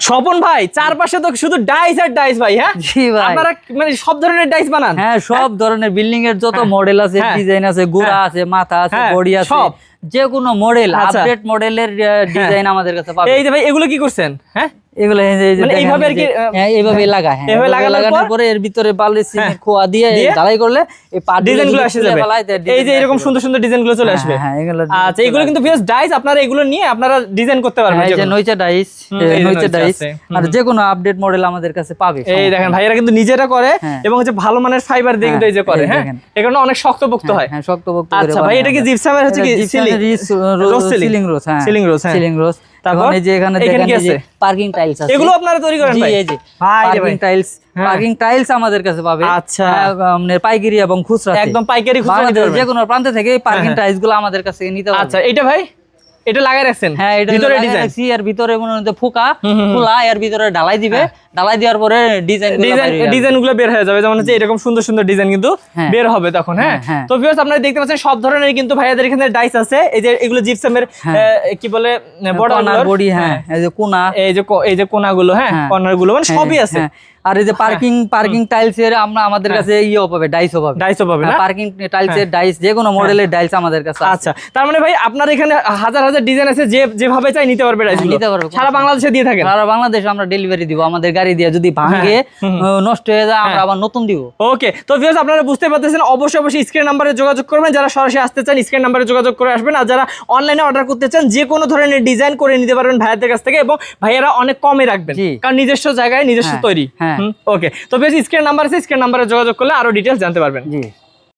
স্বপন ভাই চারপাশে তো শুধু ডাইস আর ডাইস ভাই হ্যাঁ জি ভাই আপনারা মানে সব ধরনের ডাইস বানান হ্যাঁ সব ধরনের বিল্ডিং এর যত হ্যাঁ। মডেল আছে হ্যাঁ। ডিজাইন আছে গোড়া হ্যাঁ। আছে মাথা আছে হ্যাঁ, বডি আছে সব। যে কোনো মডেল। আপডেট মডেলের ডিজাইন আমাদের কাছে পাবে। এই যে ভাই এগুলো কি করছেন? হ্যাঁ? এগুলো এই যে- মানে এইভাবে আর কি, হ্যাঁ, এইভাবে লাগা হ্যাঁ এইভাবে লাগানোর লাগানোর পরে? এর ভিতরে বালি সিমেন্ট হ্যাঁ। খোয়া দিয়ে? ঢালাই করলে এই পাট ডিজাইনগুলো এসে যাবে। এই যে এরকম সুন্দর সুন্দর ডিজাইনগুলো চলে আসবে। হ্যাঁ এগুলো আচ্ছা এগুলো কিন্তু বেশ ডাইস আপনারা এগুলো নিয়ে আপনারা ডিজাইন করতে পারবেন হ্যাঁ, এই যে। নইচা ডাইস নইচা ডাইস আর যে কোনো আপডেট মডেল আমাদের কাছে পাবে এই দেখেন ভাইয়েরা কিন্তু নিজেরা করে হ্যাঁ। এবং হচ্ছে ভালো মানের ফাইবার দিয়ে কিন্তু এই যে করে হ্যাঁ। এই কারণে অনেক শক্তপোক্ত হয় হ্যাঁ। শক্তপোক্ত আচ্ছা ভাই এটা কি জিপসামের হচ্ছে কি সিলিং সিলিং রোজ হ্যাঁ। সিলিং রোজ হ্যাঁ। সিলিং রোজ তারপর? তারপর এই যে এখানে এখানে দেখেন এই যে পার্কিং টাইলস আছে। এগুলো আপনারা তৈরি করেন ভাই। এই যে পার্কিং টাইলস হ্যাঁ। পার্কিং টাইলস আমাদের কাছে পাবে। আচ্ছা। মানে পাইকারি এবং খুচরা একদম পাইকারি খুচরা নিতে যে কোনো প্রান্ত থেকে পার্কিং। টাইলসগুলো আমাদের কাছে নিতে আচ্ছা এটা ভাই? এটা লাগাই রাখছেন? হ্যাঁ এটা ভিতরে ভিতরে ডিজাইন মনে হচ্ছে ফোকা। খোলা এর ভিতরে ঢালাই দিবে। ঢালাই দেওয়ার পরে ডিজাইনগুলো বের হয়ে যাবে। যেমন হচ্ছে এরকম সুন্দর সুন্দর ডিজাইন কিন্তু হ্যাঁ। বের হবে তখন হ্যাঁ? হ্যাঁ, হ্যাঁ। তো ভিউয়ার্স আপনারা দেখতে পাচ্ছেন সব ধরনের কিন্তু ভাইয়াদের এখানে ডাইস আছে। এই যে এগুলো জিপসামের কি বলে বর্ডার বডি হ্যাঁ এই যে কোনা। এই যে এই যে কোনাগুলো হ্যাঁ। কর্নারগুলো মানে সবই আছে। আর এই যে পার্কিং পার্কিং টাইলস এর আমরা আমাদের কাছে ইয়ে পাবে ডাইসও পাবে। ডাইসও পাবে না? পার্কিং টাইলস এর ডাইস যে কোনো মডেলের ডাইলস আমাদের কাছে আচ্ছা তার মানে ভাই আপনার এখানে হাজার হাজার ডিজাইন আছে যে যেভাবে চাই নিতে পারবে ডাইস নিতে পারবে, সারা বাংলাদেশে দিয়ে থাকেন? সারা বাংলাদেশে আমরা ডেলিভারি দিব আমাদের গাড়ি দিয়ে যদি ভাঙে নষ্ট হয়ে যায় আমরা আবার নতুন দিব। ওকে তো ভিউয়ার্স আপনারা বুঝতে পারতেছেন অবশ্যই অবশ্যই স্ক্রিন নাম্বারে যোগাযোগ করবেন। যারা সরাসরি আসতে চান স্ক্রিন নাম্বারে যোগাযোগ করে আসবেন। আর যারা অনলাইনে অর্ডার করতে চান যে কোনো ধরনের ডিজাইন করে নিতে পারবেন ভাইয়াদের কাছ থেকে এবং ভাইয়ারা অনেক কমে রাখবেন। কারণ নিজস্ব জায়গায় নিজস্ব হ্যাঁ, তৈরি। হ্যাঁ। ওকে তো ভিউয়ার্স স্ক্রিন নাম্বার আছে স্ক্রিন নাম্বারে যোগাযোগ করলে আরও ডিটেলস জানতে পারবেন। জি।